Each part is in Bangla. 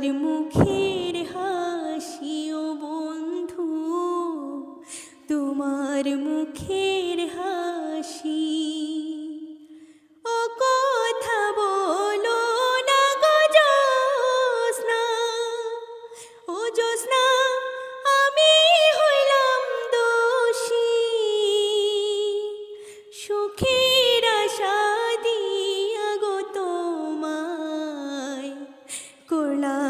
তোমার মুখের হাসিও বন্ধু, তোমার মুখের হাসি। ও কথা বলো না গো জোসনা ও জোসনা আমি হইলাম দোষী। সুখের আশা করলাম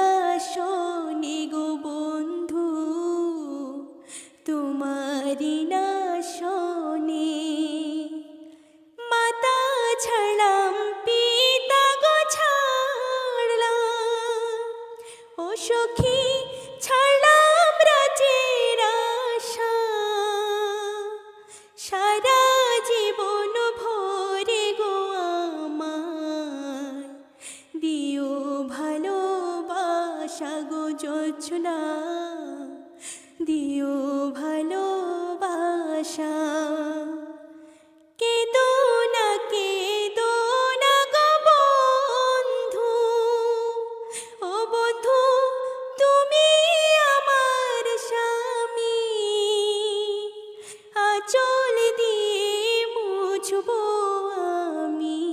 তোমারি না শোনে। মাতা ছাড়লাম, পিতা গো ছাড়লাম। ও সখী, ছাড়লাম রাজের সারা জীবন ভরে গো আমায়। দিও ভালোবাসা গো যোজনা দিও ভালোবাসা। কেদো না কেদো না গো বন্ধু। ও বন্ধু, তুমি আমার স্বামী। আচল দিয়ে মুছবো আমি।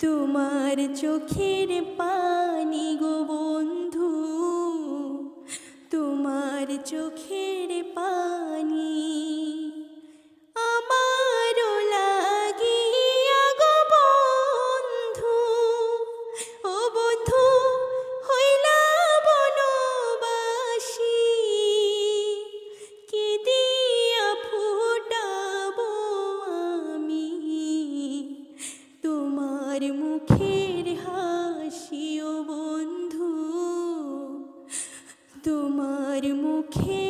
তোমার চোখের পানি চোখের পানি। আমারও লাগিয়া গো বন্ধু, ও বন্ধু, হইলা বনবাসী। কে দিয়া ফুটাব আমি? তোমার মুখের হাসিও বন্ধু, তোমার Okay.